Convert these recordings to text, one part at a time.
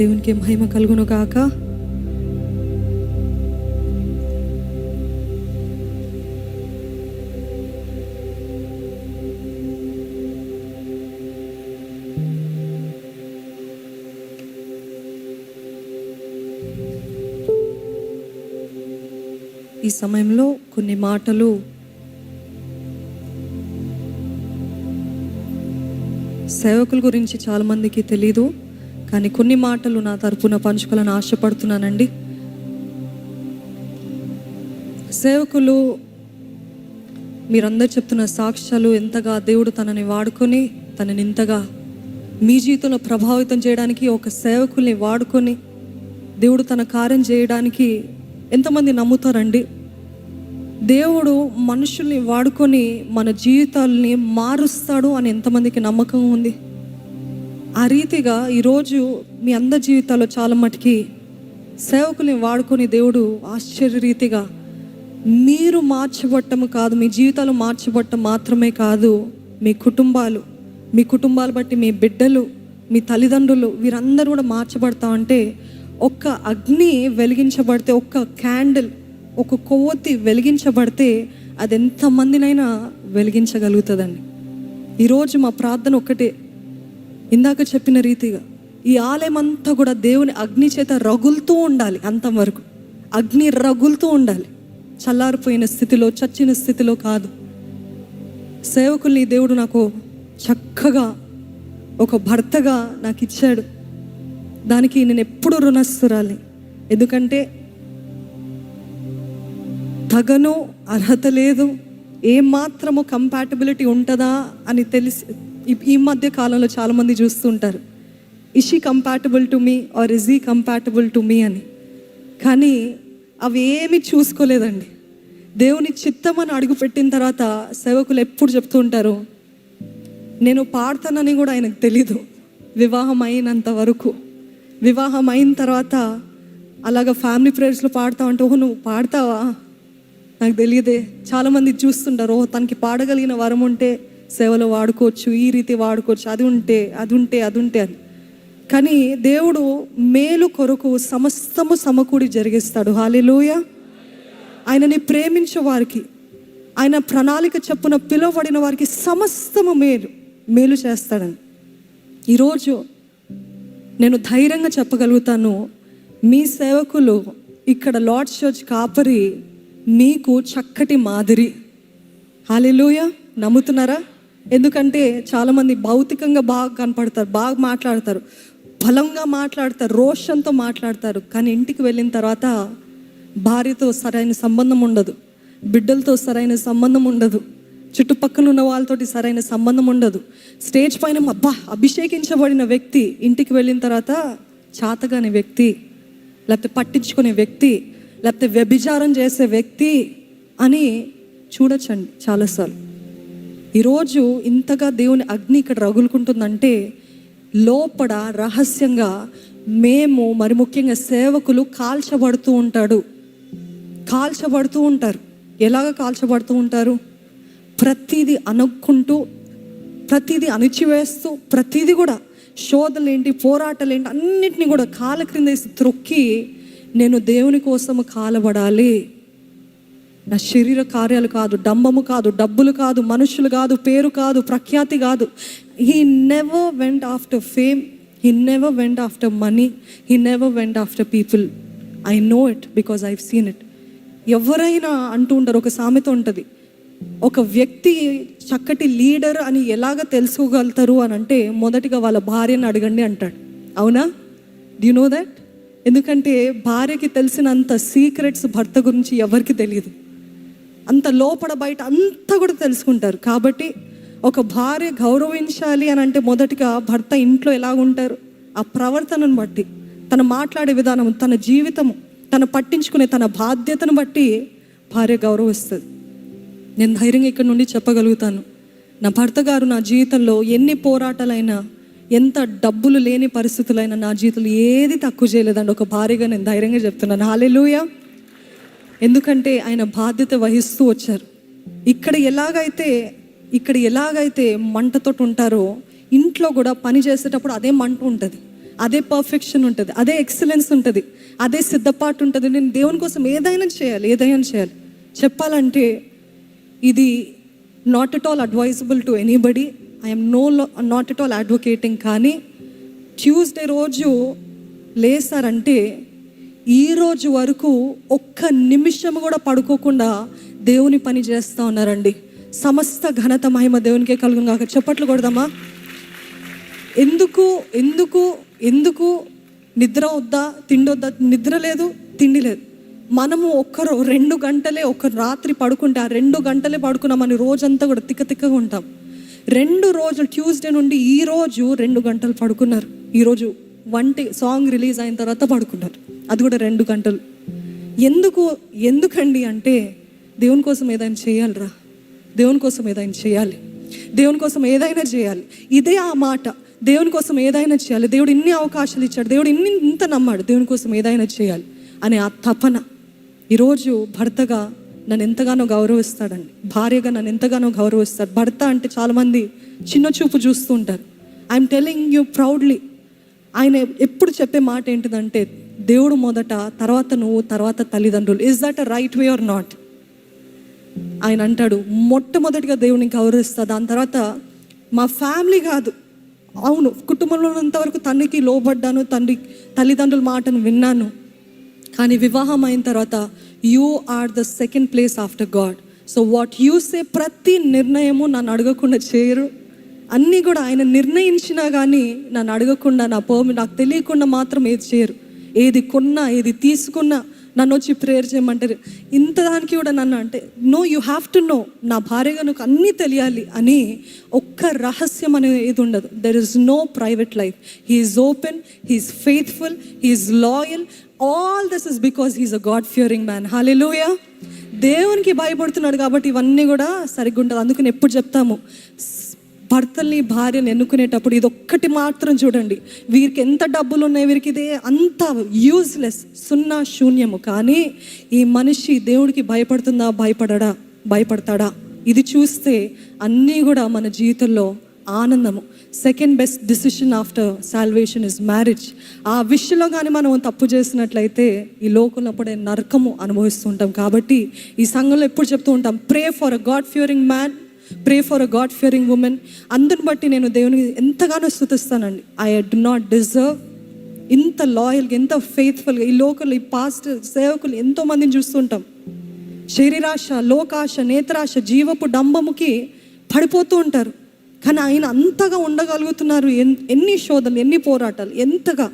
దేవునికి మహిమ కలుగును గాక. ఈ సమయంలో కొన్ని మాటలు సేవకుల గురించి చాలామందికి తెలీదు. కానీ కొన్ని మాటలు నా తరపున పంచుకోవాలని ఆశపడుతున్నానండి. సేవకులు మీరందరు చెప్తున్న సాక్ష్యాలు ఎంతగా దేవుడు తనని వాడుకొని తనని ఇంతగా మీ జీవితంలో ప్రభావితం చేయడానికి ఒక సేవకుల్ని వాడుకొని దేవుడు తన కార్యం చేయడానికి ఎంతమంది నమ్ముతారండి? దేవుడు మనుషుల్ని వాడుకొని మన జీవితాల్ని మారుస్తాడు అని ఎంతమందికి నమ్మకం ఉంది? ఆ రీతిగా ఈరోజు మీ అందరి జీవితాల్లో చాలా మటుకి సేవకుల్ని వాడుకొని దేవుడు ఆశ్చర్య రీతిగా మీరు మార్చబట్టము కాదు మీ జీవితాలు మార్చబట్టం మాత్రమే కాదు మీ కుటుంబాలు మీ కుటుంబాలు బట్టి మీ బిడ్డలు మీ తల్లిదండ్రులు వీరందరూ కూడా మార్చబడతా అంటే ఒక్క అగ్ని వెలిగించబడితే ఒక్క క్యాండిల్ ఒక కొవ్వొత్తి వెలిగించబడితే అది ఎంతమందినైనా వెలిగించగలుగుతుందండి. ఈరోజు మా ప్రార్థన ఒక్కటే. ఇందాక చెప్పిన రీతిగా ఈ ఆలయం అంతా కూడా దేవుని అగ్ని చేత రగులుతూ ఉండాలి అంతవరకు అగ్ని రగులుతూ ఉండాలి. చల్లారిపోయిన స్థితిలో చచ్చిన స్థితిలో కాదు. సేవకుల్ని దేవుడు నాకు చక్కగా ఒక భర్తగా నాకు ఇచ్చాడు. దానికి నేను ఎప్పుడు రుణస్తురాలి ఎందుకంటే తగను అర్హత లేదు. ఏమాత్రము కంపాటబిలిటీ ఉంటుందా అని తెలిసి ఈ- మధ్య కాలంలో చాలామంది చూస్తుంటారు is she compatible to me or is he compatible to me అని. కానీ అవి ఏమి చూసుకోలేదండి. దేవుని చిత్తం అని అడుగుపెట్టిన తర్వాత సేవకులు ఎప్పుడు చెప్తూ ఉంటారు నేను పాడతానని కూడా ఆయనకు తెలీదు. వివాహం అయినంత వరకు. వివాహం అయిన తర్వాత అలాగ ఫ్యామిలీ ప్రేయర్స్లో పాడుతా అంటే ఓహో నువ్వు పాడతావా? నాకు తెలియదే. చాలామంది చూస్తుంటారు ఓహో తనకి పాడగలిగిన వరం ఉంటే సేవలో వాడుకోవచ్చు ఈ రీతి వాడుకోవచ్చు అది ఉంటే అది ఉంటే అది ఉంటే అని. కానీ దేవుడు మేలు కొరకు సమస్తము సమకూడి జరిగిస్తాడు. హాలిలోయ ఆయనని ప్రేమించే వారికి ఆయన ప్రణాళిక చెప్పున పిలువబడిన వారికి సమస్తము మేలు మేలు చేస్తాడని. ఈరోజు నేను ధైర్యంగా చెప్పగలుగుతాను మీ సేవకులు ఇక్కడ లార్డ్ చర్చ్ కాపరి మీకు చక్కటి మాదిరి. హాలిలోయ నమ్ముతున్నారా? ఎందుకంటే చాలామంది భౌతికంగా బాగా కనపడతారు బాగా మాట్లాడతారు బలంగా మాట్లాడతారు రోషంతో మాట్లాడతారు. కానీ ఇంటికి వెళ్ళిన తర్వాత భార్యతో సరైన సంబంధం ఉండదు బిడ్డలతో సరైన సంబంధం ఉండదు చుట్టుపక్కల ఉన్న వాళ్ళతోటి సరైన సంబంధం ఉండదు. స్టేజ్ పైన అబ్బా! అభిషేకించబడిన వ్యక్తి ఇంటికి వెళ్ళిన తర్వాత చాతగాని వ్యక్తి లేకపోతే పట్టించుకునే వ్యక్తి లేకపోతే వ్యభిచారం చేసే వ్యక్తి అని చూడొచ్చండి చాలాసార్లు. ఈరోజు ఇంతగా దేవుని అగ్ని ఇక్కడ రగులుకుంటుందంటే లోపల రహస్యంగా మేము మరి ముఖ్యంగా సేవకులు కాల్చబడుతూ ఉంటాడు. కాల్చబడుతూ ఉంటారు. ఎలాగ కాల్చబడుతూ ఉంటారు? ప్రతిదీ అనుకుంటూ ప్రతిదీ అణిచివేస్తూ ప్రతిదీ కూడా శోధలేంటి పోరాటాలేంటి అన్నిటినీ కూడా కాల క్రింద వేసి త్రొక్కి నేను దేవుని కోసము కాలబడాలి. నా శరీర కార్యాలు కాదు డంబము కాదు డబ్బులు కాదు మనుషులు కాదు పేరు కాదు ప్రఖ్యాతి కాదు. He never went after fame he never went after money he never went after people I know it because I've seen it ఎవరైనా అంటూ ఉంటారు ఒక సామెత ఉంటుంది. ఒక వ్యక్తి చక్కటి లీడర్ అని ఎలాగ తెలుసుకోగలుగుతారు అని అంటే మొదటిగా వాళ్ళ భార్యను అడగండి అంటాడు. అవునా? యు నో దట్ ఎందుకంటే భార్యకి తెలిసినంత సీక్రెట్స్ భర్త గురించి ఎవరికి తెలియదు. అంత లోపల బయట అంతా కూడా తెలుసుకుంటారు. కాబట్టి ఒక భార్య గౌరవించాలి అని అంటే మొదటిగా భర్త ఇంట్లో ఎలా ఉంటారు? ఆ ప్రవర్తనను బట్టి తను మాట్లాడే విధానం తన జీవితము తను పట్టించుకునే తన బాధ్యతను బట్టి భార్య గౌరవిస్తుంది. నేను ధైర్యంగా ఇక్కడ నుండి చెప్పగలుగుతాను. నా భర్త గారు నా జీవితంలో ఎన్ని పోరాటాలైనా ఎంత డబ్బులు లేని పరిస్థితులైనా నా జీవితంలో ఏది తక్కువ చేయలేదండి. ఒక భార్యగా నేను ధైర్యంగా చెప్తున్నాను. హాలెలూయా ఎందుకంటే ఆయన బాధ్యత వహిస్తూ వచ్చారు. ఇక్కడ ఎలాగైతే ఇక్కడ ఎలాగైతే మంటతోటి ఉంటారో ఇంట్లో కూడా పని చేసేటప్పుడు అదే మంట ఉంటుంది. అదే పర్ఫెక్షన్ ఉంటుంది. అదే ఎక్సలెన్స్ ఉంటుంది. అదే సిద్ధపాటు ఉంటుంది. నేను దేవుని కోసం ఏదైనా చేయాలి ఏదైనా చేయాలి. చెప్పాలంటే ఇది not at all advisable to anybody I'm no not at all advocating కానీ ట్యూస్డే రోజు లేసారంటే ఈ రోజు వరకు ఒక్క నిమిషం కూడా పడుకోకుండా దేవుని పని చేస్తూ ఉన్నారండి. సమస్త ఘనత మహిమ దేవునికే కలుగును కాక చెప్పట్లు కొడదామా? ఎందుకు ఎందుకు ఎందుకు నిద్ర వద్దా తిండి వద్దా? నిద్ర లేదు తిండి లేదు. మనము ఒక్కరు రెండు గంటలే ఒక రాత్రి పడుకుంటే ఆ రెండు గంటలే పడుకున్నామని రోజంతా కూడా తిక్క తిక్కగా ఉంటాం. రెండు రోజులు ట్యూస్డే నుండి ఈరోజు రెండు గంటలు పడుకున్నారు. ఈరోజు వంటి సాంగ్ రిలీజ్ అయిన తర్వాత పడుకున్నారు అది కూడా రెండు గంటలు. ఎందుకు ఎందుకండి అంటే దేవుని కోసం ఏదైనా చేయాలిరా? దేవుని కోసం ఏదైనా చేయాలి. దేవుని కోసం ఏదైనా చేయాలి. ఇదే ఆ మాట. దేవుని కోసం ఏదైనా చేయాలి. దేవుడు ఇన్ని అవకాశాలు ఇచ్చాడు. దేవుడు ఇన్ని ఇంత నమ్మాడు. దేవుని కోసం ఏదైనా చేయాలి అనే ఆ తపన. ఈరోజు భర్తగా నన్ను ఎంతగానో గౌరవిస్తాడండి. భార్యగా నన్ను ఎంతగానో గౌరవిస్తాడు. భర్త అంటే చాలామంది చిన్న చూపు చూస్తూ ఉంటారు. ఐఎమ్ టెలింగ్ యూ ప్రౌడ్లీ ఆయన ఎప్పుడు చెప్పే మాట ఏంటిదంటే దేవుడు మొదట తర్వాత నువ్వు తర్వాత తల్లిదండ్రులు. Is that a right way or not ఆయన అంటాడు మొట్టమొదటిగా దేవుని గౌరవిస్తా దాని తర్వాత మా ఫ్యామిలీ కాదు. అవును కుటుంబంలో ఉన్నంతవరకు తండ్రికి లోబడ్డాను తండ్రి తల్లిదండ్రుల మాటను విన్నాను. కానీ వివాహం అయిన తర్వాత you are the second place after God so what you say ప్రతి నిర్ణయము నన్ను అడగకుండా చేయరు. అన్నీ కూడా ఆయన నిర్ణయించినా కానీ నన్ను అడగకుండా నా పర్మి నాకు తెలియకుండా మాత్రం ఏది చేయరు. ఏది కొన్నా ఏది తీసుకున్నా నన్ను వచ్చి ప్రేయర్ చేయమంటారు. ఇంత దానికి కూడా నన్ను అంటే no you have to know. నా భార్యగా నాకు అన్నీ తెలియాలి అని ఒక్క రహస్యం అనేది ఏది ఉండదు. There is no private life he's open he's faithful he's loyal all this is because he's a God fearing man hallelujah దేవునికి భయపడుతున్నాడు కాబట్టి ఇవన్నీ కూడా సరిగ్గా ఉంటుంది అందుకని ఎప్పుడు చెప్తాము. భర్తల్ని భార్యను ఎన్నుకునేటప్పుడు ఇది ఒక్కటి మాత్రం చూడండి. వీరికి ఎంత డబ్బులు ఉన్నాయి వీరికి ఇదే అంత యూజ్లెస్ సున్నా శూన్యము. కానీ ఈ మనిషి దేవుడికి భయపడుతుందా? భయపడడా? భయపడతాడా? ఇది చూస్తే అన్నీ కూడా మన జీవితంలో ఆనందము. Second best decision after salvation is marriage ఆ విషయంలో కానీ మనం తప్పు చేసినట్లయితే ఈ లోకంలో అప్పుడే నరకము అనుభవిస్తుంటాం కాబట్టి ఈ సంఘంలో ఎప్పుడు చెప్తూ ఉంటాం pray for a God fearing man pray for a God fearing woman అందుని బట్టి నేను దేవునికి ఎంతగానో స్థుతిస్తానండి. ఐ డు నాట్ డిజర్వ్ ఇంత లాయల్గా ఎంత ఫెయిత్ఫుల్గా ఈ లోకల్ ఈ పాస్ట్ సేవకులు ఎంతో మందిని చూస్తుంటాం. శరీరాశ లోకాశ నేత్రాశ జీవపు డంబముకి పడిపోతూ ఉంటారు. కానీ ఆయన అంతగా ఉండగలుగుతున్నారు. ఎన్- ఎన్ని శోధనలు ఎన్ని పోరాటాలు ఎంతగా.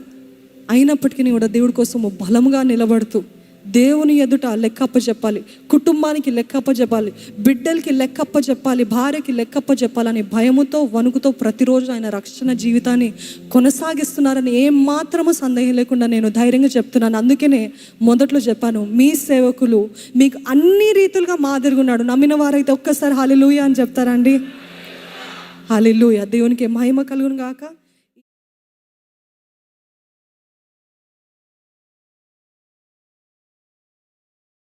అయినప్పటికీ కూడా దేవుడి కోసము బలముగా నిలబడుతూ దేవుని ఎదుట లెక్కప్ప చెప్పాలి కుటుంబానికి లెక్కప్ప చెప్పాలి బిడ్డలకి లెక్కప్ప చెప్పాలి భార్యకి లెక్కప్ప చెప్పాలని భయముతో వణుకుతో ప్రతిరోజు ఆయన రక్షణ జీవితాన్ని కొనసాగిస్తున్నారని ఏం మాత్రము సందేహం లేకుండా నేను ధైర్యంగా చెప్తున్నాను. అందుకనే మొదట్లో చెప్పాను మీ సేవకులు మీకు అన్ని రీతులుగా మాదిరిగా ఉన్నాడు నమ్మిన వారైతే ఒక్కసారి హాలిలూయ అని చెప్తారండి హాలిలూయ దేవునికి మహిమ కలుగును గాక.